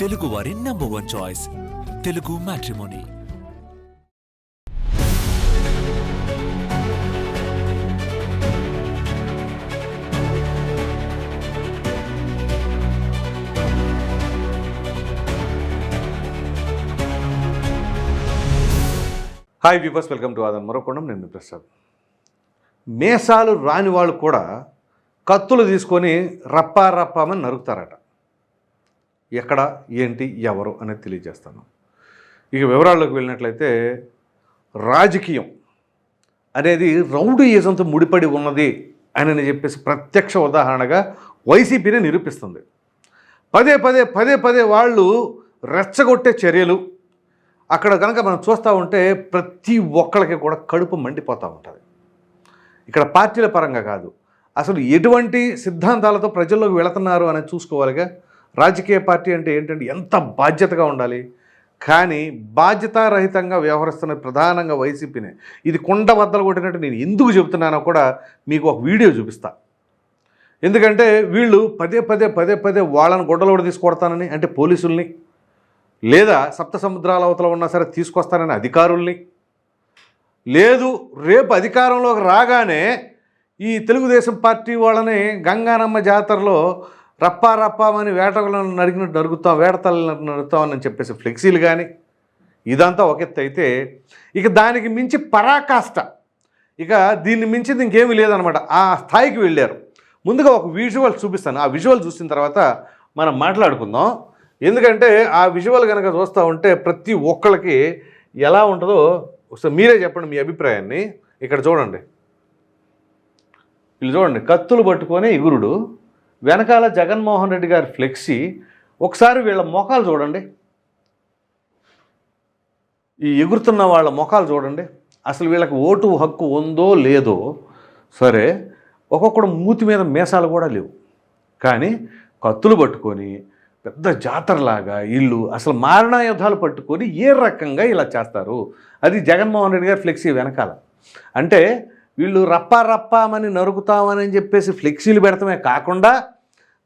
తెలుగు వారి number one choice Telugu matrimony hi viewers welcome to Aadhan మరొకొండం నేను మీ ప్రసాద్. మేసాలు రాని వాళ్ళు కూడా కత్తులు తీసుకొని రప్పా రప్పామని నరుకుతారట. ఎక్కడ ఏంటి ఎవరు అనేది తెలియజేస్తాను. ఇక వివరాల్లోకి వెళ్ళినట్లయితే రాజకీయం అనేది రౌడీయిజంతో ముడిపడి ఉన్నది అని చెప్పేసి ప్రత్యక్ష ఉదాహరణగా వైసీపీనే నిరూపిస్తుంది. పదే పదే పదే పదే వాళ్ళు రెచ్చగొట్టే చర్యలు అక్కడ కనుక మనం చూస్తూ ఉంటే ప్రతి ఒక్కళ్ళకి కూడా కడుపు మండిపోతూ ఉంటుంది. ఇక్కడ పార్టీల పరంగా కాదు అసలు ఎటువంటి సిద్ధాంతాలతో ప్రజల్లోకి వెళుతున్నారు అనేది చూసుకోవాలిగా రాజకీయ పార్టీ అంటే ఏంటంటే ఎంత బాధ్యతగా ఉండాలి? కానీ బాధ్యతారహితంగా వ్యవహరిస్తున్న ప్రధానంగా వైసీపీనే. ఇది కొండ బద్దలు కొట్టినట్టు నేను ఎందుకు చెబుతున్నానో కూడా మీకు ఒక వీడియో చూపిస్తా. ఎందుకంటే వీళ్ళు పదే పదే పదే పదే వాళ్ళని గొడ్డలోడు తీసుకొడతానని అంటే పోలీసుల్ని లేదా సప్త సముద్రాల అవతల ఉన్నా సరే తీసుకొస్తానని అధికారుల్ని. లేదు రేపు అధికారంలోకి రాగానే ఈ తెలుగుదేశం పార్టీ వాళ్ళని గంగానమ్మ జాతరలో రప్పా రప్పామని వేటలను నరికినట్టు నరుగుతాం వేటతల్లినట్టు నరుగుతామని చెప్పేసి ఫ్లెక్సీలు కానీ ఇదంతా ఒక ఎత్తు అయితే ఇక దానికి మించి పరాకాష్ట. ఇక దీన్ని మించింది ఇంకేమీ లేదనమాట. ఆ స్థాయికి వెళ్ళారు. ముందుగా ఒక విజువల్ చూపిస్తాను. ఆ విజువల్ చూసిన తర్వాత మనం మాట్లాడుకుందాం. ఎందుకంటే ఆ విజువల్ కనుక చూస్తూ ఉంటే ప్రతి ఒక్కళ్ళకి ఎలా ఉంటుందో ఒకసారి మీరే చెప్పండి మీ అభిప్రాయాన్ని. ఇక్కడ చూడండి. వీళ్ళు చూడండి కత్తులు పట్టుకొని ఎగురుడు. వెనకాల జగన్మోహన్ రెడ్డి గారి ఫ్లెక్సీ ఒకసారి వీళ్ళ మొఖాలు చూడండి. ఈ ఎగురుతున్న వాళ్ళ మొఖాలు చూడండి. అసలు వీళ్ళకి ఓటు హక్కు ఉందో లేదో సరే ఒక్కొక్కడు మూతి మీద మీసాలు కూడా లేవు. కానీ కత్తులు పట్టుకొని పెద్ద జాతరలాగా ఇల్లు అసలు మారణాయుధాలు పట్టుకొని ఏ రకంగా ఇలా చేస్తారు? అది జగన్మోహన్ రెడ్డి గారు ఫ్లెక్సీ వెనకాల. అంటే వీళ్ళు రప్పా రప్పామని నరుకుతామని చెప్పేసి ఫ్లెక్సీలు పెడతామే కాకుండా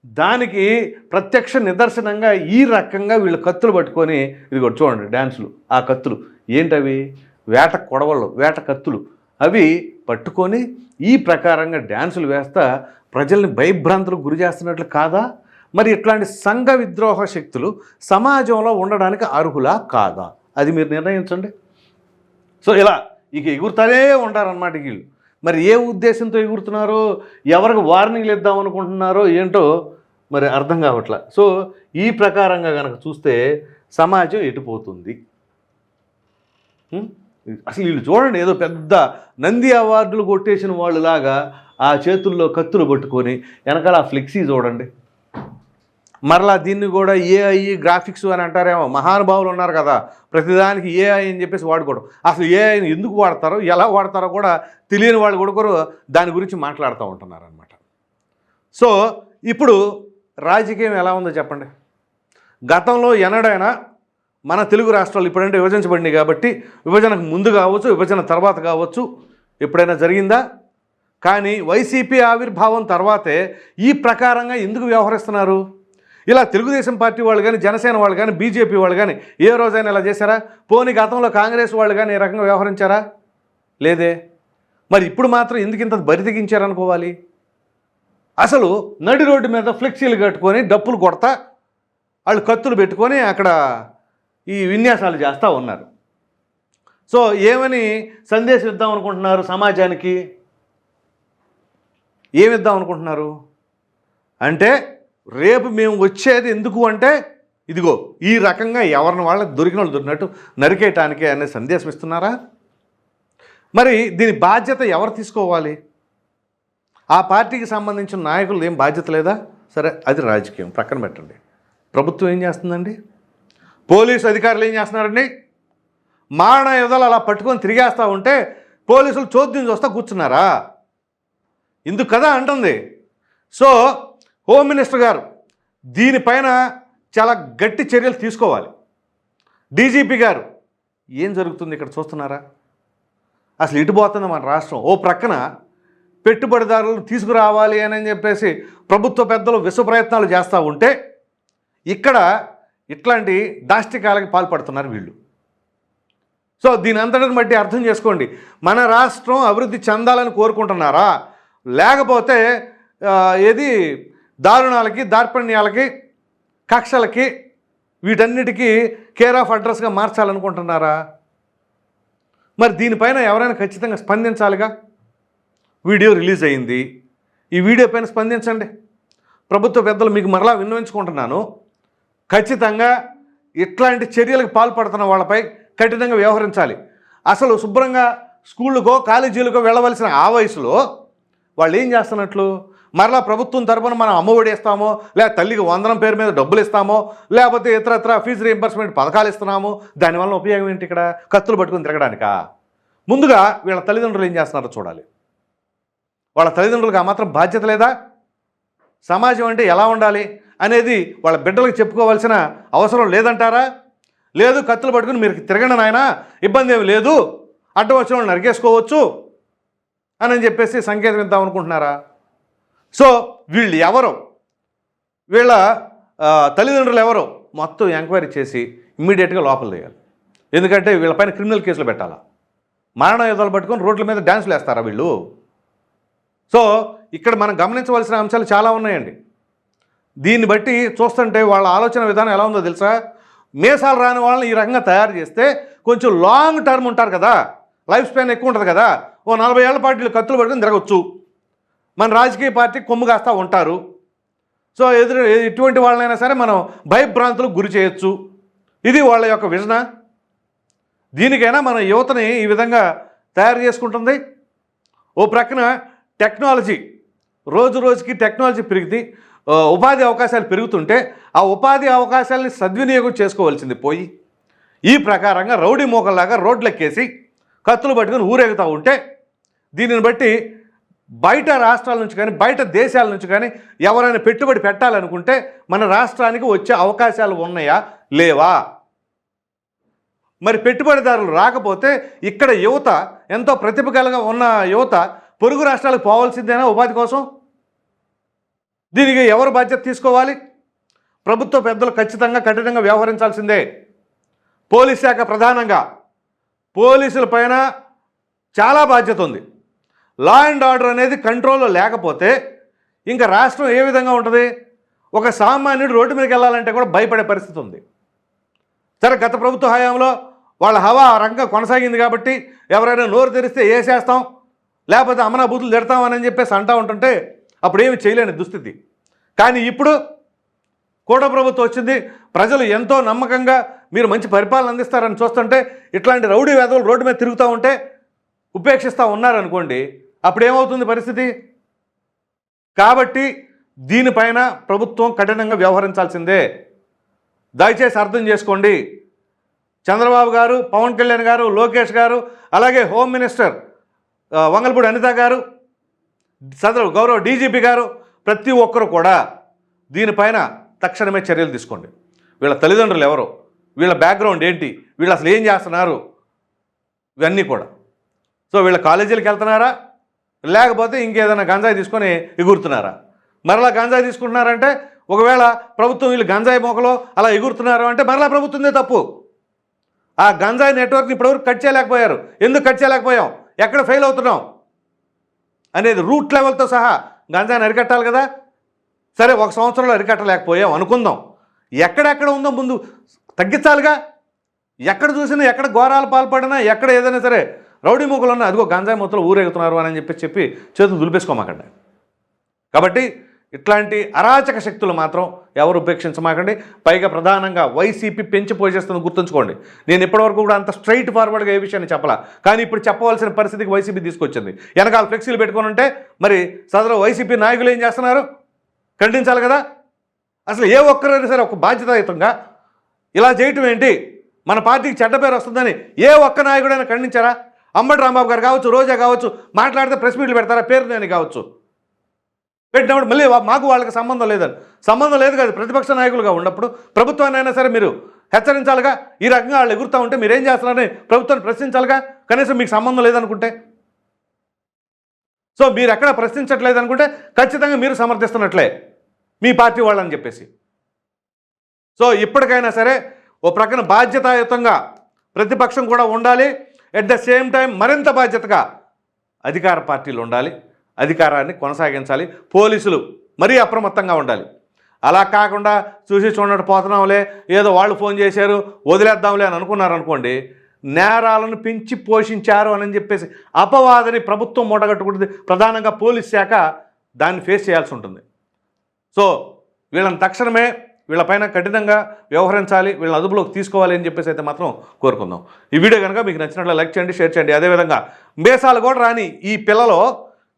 దానికి ప్రత్యక్ష నిదర్శనంగా ఈ రకంగా వీళ్ళు కత్తులు పట్టుకొని ఇది కూడా చూడండి డ్యాన్సులు ఆ కత్తులు. ఏంటవి? వేట కొడవళ్ళు వేట కత్తులు. అవి పట్టుకొని ఈ ప్రకారంగా డ్యాన్సులు వేస్తా ప్రజల్ని భయభ్రాంతులకు గురి చేస్తున్నట్లు కాదా? మరి ఇట్లాంటి సంఘ విద్రోహ శక్తులు సమాజంలో ఉండడానికి అర్హులా కాదా? అది మీరు నిర్ణయించండి. సో ఇలా ఇక ఎగురుతానే ఉంటారన్నమాట వీళ్ళు. మరి ఏ ఉద్దేశంతో ఎగురుతున్నారో ఎవరికి వార్నింగ్లు ఇద్దాం అనుకుంటున్నారో ఏంటో మరి అర్థం కావట్లా. సో ఈ ప్రకారంగా కనుక చూస్తే సమాజం ఎటుపోతుంది అసలు వీళ్ళు చూడండి ఏదో పెద్ద నంది అవార్డులు కొట్టేసిన వాళ్ళులాగా ఆ చేతుల్లో కత్తులు పట్టుకొని వెనకాల ఆ ఫ్లెక్సీ చూడండి. మరలా దీన్ని కూడా ఏఐ గ్రాఫిక్స్ అని అంటారేమో. మహానుభావులు ఉన్నారు కదా. ప్రతిదానికి ఏఐ అని చెప్పేసి వాడుకోవడం. అసలు ఏఐని ఎందుకు వాడతారో ఎలా వాడతారో కూడా తెలియని వాళ్ళు కూడా దాని గురించి మాట్లాడుతూ ఉంటున్నారు అనమాట సో ఇప్పుడు రాజకీయం ఎలా ఉందో చెప్పండి. గతంలో ఎన్నడైనా మన తెలుగు రాష్ట్రాలు ఇప్పుడంటే విభజించబడినాయి కాబట్టి విభజనకు ముందు కావచ్చు విభజన తర్వాత కావచ్చు ఎప్పుడైనా జరిగిందా? కానీ వైసీపీ ఆవిర్భావం తర్వాతే ఈ ప్రకారంగా ఎందుకు వ్యవహరిస్తున్నారు? ఇలా తెలుగుదేశం పార్టీ వాళ్ళు కానీ జనసేన వాళ్ళు కానీ బీజేపీ వాళ్ళు కానీ ఏ రోజైనా ఇలా చేశారా? పోనీ గతంలో కాంగ్రెస్ వాళ్ళు కానీ ఈ రకంగా వ్యవహరించారా? లేదే. మరి ఇప్పుడు మాత్రం ఎందుకు ఇంత బరితెగించారనుకోవాలి అసలు నడి రోడ్డు మీద ఫ్లెక్సీలు కట్టుకొని డప్పులు కొడతా వాళ్ళు కత్తులు పెట్టుకొని అక్కడ ఈ విన్యాసాలు చేస్తూ ఉన్నారు. సో ఏమని సందేశం ఇద్దాం అనుకుంటున్నారు సమాజానికి? ఏమిద్దాం అనుకుంటున్నారు? అంటే రేపు మేము వచ్చేది ఎందుకు అంటే ఇదిగో ఈ రకంగా ఎవరిని వాళ్ళకి దొరికిన వాళ్ళు దొరికినట్టు నరికేయటానికే అనే సందేశం ఇస్తున్నారా? మరి దీని బాధ్యత ఎవరు తీసుకోవాలి? ఆ పార్టీకి సంబంధించిన నాయకులు ఏం బాధ్యత లేదా? సరే అది రాజకీయం ప్రక్కన పెట్టండి. ప్రభుత్వం ఏం చేస్తుందండి? పోలీసు అధికారులు ఏం చేస్తున్నారండి? మారణ యుధాలు అలా పట్టుకొని తిరిగేస్తూ ఉంటే పోలీసులు చోద్యం చూస్తా కూర్చున్నారా? ఇందుకు కదా అంటుంది. సో హోమ్ మినిస్టర్ గారు దీనిపైన చాలా గట్టి చర్యలు తీసుకోవాలి. డీజీపీ గారు ఏం జరుగుతుంది ఇక్కడ చూస్తున్నారా? అసలు ఇటు పోతుంది మన రాష్ట్రం. ఓ ప్రక్కన పెట్టుబడిదారులు తీసుకురావాలి అని చెప్పేసి ప్రభుత్వ పెద్దలు విశ్వ ప్రయత్నాలు చేస్తూ ఉంటే ఇక్కడ ఇట్లాంటి దాష్టికాలకి పాల్పడుతున్నారు వీళ్ళు. సో దీని అంతటిని బట్టి అర్థం చేసుకోండి. మన రాష్ట్రం అభివృద్ధి చెందాలని కోరుకుంటున్నారా? లేకపోతే ఏది దారుణాలకి దార్పణ్యాలకి కక్షలకి వీటన్నిటికీ కేర్ ఆఫ్ అడ్రస్గా మార్చాలనుకుంటున్నారా? మరి దీనిపైన ఎవరైనా ఖచ్చితంగా స్పందించాలిగా? వీడియో రిలీజ్ అయింది. ఈ వీడియో పైన స్పందించండి. ప్రభుత్వ పెద్దలు మీకు మరలా విన్నవించుకుంటున్నాను. ఖచ్చితంగా ఇట్లాంటి చర్యలకు పాల్పడుతున్న వాళ్ళపై కఠినంగా వ్యవహరించాలి. అసలు శుభ్రంగా స్కూళ్ళకో కాలేజీలకో వెళ్ళవలసిన ఆ వయసులో వాళ్ళు ఏం చేస్తున్నట్లు? మరలా ప్రభుత్వం తరపున మనం అమ్మఒడి ఇస్తామో లేదా తల్లికి వందనం పేరు మీద డబ్బులు ఇస్తామో లేకపోతే ఇతర ఇతర ఫీజు రీఎంబర్స్మెంట్ పథకాలు ఇస్తున్నాము దానివల్ల ఉపయోగం ఏంటి ఇక్కడ? కత్తులు పట్టుకుని తిరగడానికా? ముందుగా వీళ్ళ తల్లిదండ్రులు ఏం చేస్తున్నారో చూడాలి. వాళ్ళ తల్లిదండ్రులకు ఆ మాత్రం బాధ్యత లేదా? సమాజం అంటే ఎలా ఉండాలి అనేది వాళ్ళ బిడ్డలకు చెప్పుకోవాల్సిన అవసరం లేదంటారా? లేదు కత్తులు పట్టుకుని మీరు తిరగండి నాయన ఇబ్బంది ఏమి లేదు అడ్డం వచ్చిన వాళ్ళు నరికేసుకోవచ్చు అని చెప్పేసి సంకేతం ఇద్దాం అనుకుంటున్నారా? సో వీళ్ళు ఎవరు? వీళ్ళ తల్లిదండ్రులు ఎవరు? మొత్తం ఎంక్వైరీ చేసి ఇమ్మీడియట్గా లోపల తీయాలి. ఎందుకంటే వీళ్ళపైన క్రిమినల్ కేసులు పెట్టాలా? మారణాయుధాలు పట్టుకొని రోడ్ల మీద డ్యాన్సులు వేస్తారా వీళ్ళు? సో ఇక్కడ మనం గమనించవలసిన అంశాలు చాలా ఉన్నాయండి. దీన్ని బట్టి చూస్తుంటే వాళ్ళ ఆలోచన విధానం ఎలా ఉందో తెలుసా? మేసాలు రాని వాళ్ళని ఈ రకంగా తయారు చేస్తే కొంచెం లాంగ్ టర్మ్ ఉంటారు కదా? లైఫ్ స్పాన్ ఎక్కువ ఉంటుంది కదా? ఓ నలభై ఏళ్ళ పాటు వీళ్ళు కత్తులు పట్టుకొని తిరగచ్చు. మన రాజకీయ పార్టీ కొమ్ము కాస్తా ఉంటారు. సో ఎదురు ఎటువంటి వాళ్ళనైనా సరే మనం భయభ్రాంతులకు గురి చేయొచ్చు. ఇది వాళ్ళ యొక్క విజన. దీనికైనా మన యువతని ఈ విధంగా తయారు చేసుకుంటుంది. ఓ ప్రక్కన టెక్నాలజీ. రోజు రోజుకి టెక్నాలజీ పెరిగింది. ఉపాధి అవకాశాలు పెరుగుతుంటే ఆ ఉపాధి అవకాశాలని సద్వినియోగం చేసుకోవాల్సింది పోయి. ఈ ప్రకారంగా రౌడీ మోకల్లాగా రోడ్లెక్కేసి కత్తులు పట్టుకొని ఊరేగుతూ ఉంటే దీనిని బట్టి బయట రాష్ట్రాల నుంచి కానీ బయట దేశాల నుంచి కానీ ఎవరైనా పెట్టుబడి పెట్టాలనుకుంటే మన రాష్ట్రానికి వచ్చే అవకాశాలు ఉన్నాయా? లేవా? మరి పెట్టుబడిదారులు రాకపోతే ఇక్కడ యువత ఎంతో ప్రతిపకలగా ఉన్న యువత పొరుగు రాష్ట్రాలకు పోవాల్సిందేనా ఉపాధి కోసం? దీనికి ఎవరు బాధ్యత తీసుకోవాలి? ప్రభుత్వ పెద్దలు ఖచ్చితంగా కఠినంగా వ్యవహరించాల్సిందే. పోలీస్ శాఖ ప్రధానంగా. పోలీసుల పైన చాలా బాధ్యత ఉంది. లా అండ్ ఆర్డర్ అనేది కంట్రోల్లో లేకపోతే ఇంకా రాష్ట్రం ఏ విధంగా ఉంటుంది? ఒక సామాన్యుడు రోడ్డు మీదకి వెళ్ళాలంటే కూడా భయపడే పరిస్థితి ఉంది. సరే గత ప్రభుత్వ హయాంలో వాళ్ళ హవా ఆ రంగం కొనసాగింది కాబట్టి ఎవరైనా నోరు తెరిస్తే వేసేస్తాం లేకపోతే అమనా బూతులు తిడతామని చెప్పేసి అంటూ ఉంటుంటే అప్పుడు ఏమి చేయలేని దుస్థితి. కానీ ఇప్పుడు కూట ప్రభుత్వం వచ్చింది. ప్రజలు ఎంతో నమ్మకంగా మీరు మంచి పరిపాలన అందిస్తారని చూస్తుంటే ఇట్లాంటి రౌడీ వేదవులు రోడ్డు మీద తిరుగుతూ ఉంటే ఉపేక్షిస్తూ ఉన్నారనుకోండి అప్పుడు ఏమవుతుంది పరిస్థితి? కాబట్టి దీనిపైన ప్రభుత్వం కఠినంగా వ్యవహరించాల్సిందే. దయచేసి అర్థం చేసుకోండి. చంద్రబాబు గారు పవన్ కళ్యాణ్ గారు లోకేష్ గారు అలాగే హోమ్ మినిస్టర్ వంగల్పూడి అనిత గారు సదరు గౌరవ డీజీపీ గారు ప్రతి ఒక్కరు కూడా దీనిపైన తక్షణమే చర్యలు తీసుకోండి. వీళ్ళ తల్లిదండ్రులు ఎవరు? వీళ్ళ బ్యాక్గ్రౌండ్ ఏంటి? వీళ్ళు అసలు ఏం చేస్తున్నారు? ఇవన్నీ కూడా. సో వీళ్ళ కాలేజీలకు వెళ్తున్నారా? లేకపోతే ఇంకేదైనా గంజాయి తీసుకొని ఎగురుతున్నారా? మరలా గంజాయి తీసుకుంటున్నారంటే ఒకవేళ ప్రభుత్వం వీళ్ళు గంజాయి మొక్కలో అలా ఎగురుతున్నారు అంటే మరలా ప్రభుత్వందే తప్పు. ఆ గంజాయి నెట్వర్క్ని ఇప్పటివరకు కట్ చేయలేకపోయారు. ఎందుకు కట్ చేయలేకపోయాం? ఎక్కడ ఫెయిల్ అవుతున్నాం? అనేది రూట్ లెవెల్తో సహా గంజాయిని అరికట్టాలి కదా. సరే ఒక సంవత్సరంలో అరికట్టలేకపోయాం అనుకుందాం. ఎక్కడెక్కడ ఉందో ముందు తగ్గించాలిగా. ఎక్కడ చూసినా ఎక్కడ ఘోరాలు పాల్పడినా ఎక్కడ ఏదైనా సరే రౌడీ మూకలు అదిగో గంజాయి మొత్తం ఊరేగుతున్నారు అని చెప్పి చెప్పి చేతులు దులిపేసుకోమాకండి. కాబట్టి ఇట్లాంటి అరాచక శక్తులు మాత్రం ఎవరు ఉపేక్షించమాకండి. పైగా ప్రధానంగా వైసీపీ పెంచి పోజేస్తుంది గుర్తుంచుకోండి. నేను ఇప్పటివరకు కూడా అంత స్ట్రైట్ ఫార్వర్డ్గా ఏ విషయాన్ని చెప్పలా. కానీ ఇప్పుడు చెప్పవలసిన పరిస్థితికి వైసీపీ తీసుకొచ్చింది. వెనకాల ఫ్లెక్సీలు పెట్టుకొని ఉంటే మరి సదరు వైసీపీ నాయకులు ఏం చేస్తున్నారు? ఖండించాలి కదా? అసలు ఏ ఒక్కరైనా సరే ఒక బాధ్యతాయుతంగా ఇలా చేయటం ఏంటి? మన పార్టీకి చెడ్డ పేరు వస్తుందని ఏ ఒక్క నాయకుడైనా ఖండించారా? అంబటి రాంబాబు గారు కావచ్చు రోజా కావచ్చు మాట్లాడితే ప్రెస్ మీట్లు పెడతారా? పేరు నేను కావచ్చు. పెట్టినప్పుడు మళ్ళీ మాకు వాళ్ళకి సంబంధం లేదని. సంబంధం లేదు కదా ప్రతిపక్ష నాయకులుగా ఉన్నప్పుడు. ప్రభుత్వాన్ని అయినా సరే మీరు హెచ్చరించాలిగా? ఈ రకంగా వాళ్ళు ఎగురుతూ ఉంటే మీరేం చేస్తున్నారని ప్రభుత్వాన్ని ప్రశ్నించాలిగా? కనీసం మీకు సంబంధం లేదనుకుంటే. సో మీరు ఎక్కడ ప్రశ్నించట్లేదు అనుకుంటే ఖచ్చితంగా మీరు సమర్థిస్తున్నట్లే. మీ పార్టీ వాళ్ళని చెప్పేసి. సో ఇప్పటికైనా సరే ఓ ప్రక్కన బాధ్యతాయుతంగా ప్రతిపక్షం కూడా ఉండాలి. ఎట్ ద సేమ్ టైం మరింత బాధ్యతగా అధికార పార్టీలు ఉండాలి అధికారాన్ని కొనసాగించాలి పోలీసులు మరీ అప్రమత్తంగా ఉండాలి. అలా కాకుండా చూసి చూడనట్టు పోతున్నాంలే ఏదో వాళ్ళు ఫోన్ చేశారు వదిలేద్దాంలే అని అనుకున్నారనుకోండి నేరాలను పెంచి పోషించారు అని చెప్పేసి అపవాదని ప్రభుత్వం మూటగట్టుకుంటుంది ప్రధానంగా పోలీస్ శాఖ దాన్ని ఫేస్ చేయాల్సి ఉంటుంది. సో వీళ్ళని తక్షణమే వీళ్ళపైన కఠినంగా వ్యవహరించాలి వీళ్ళని అదుపులోకి తీసుకోవాలి అని చెప్పేసి అయితే మాత్రం కోరుకుందాం. ఈ వీడియో కనుక మీకు నచ్చినట్లు లైక్ చేయండి షేర్ చేయండి. అదేవిధంగా మేసాలు కూడా రాని ఈ పిల్లలు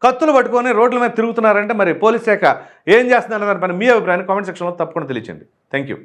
కత్తులు పట్టుకొని రోడ్ల మీద తిరుగుతున్నారంటే మరి పోలీస్ శాఖ ఏం చేస్తున్నారన్న దానిపైన మీ అభిప్రాయాన్ని కామెంట్ సెక్షన్లో తప్పకుండా తెలియచండి థ్యాంక్ యూ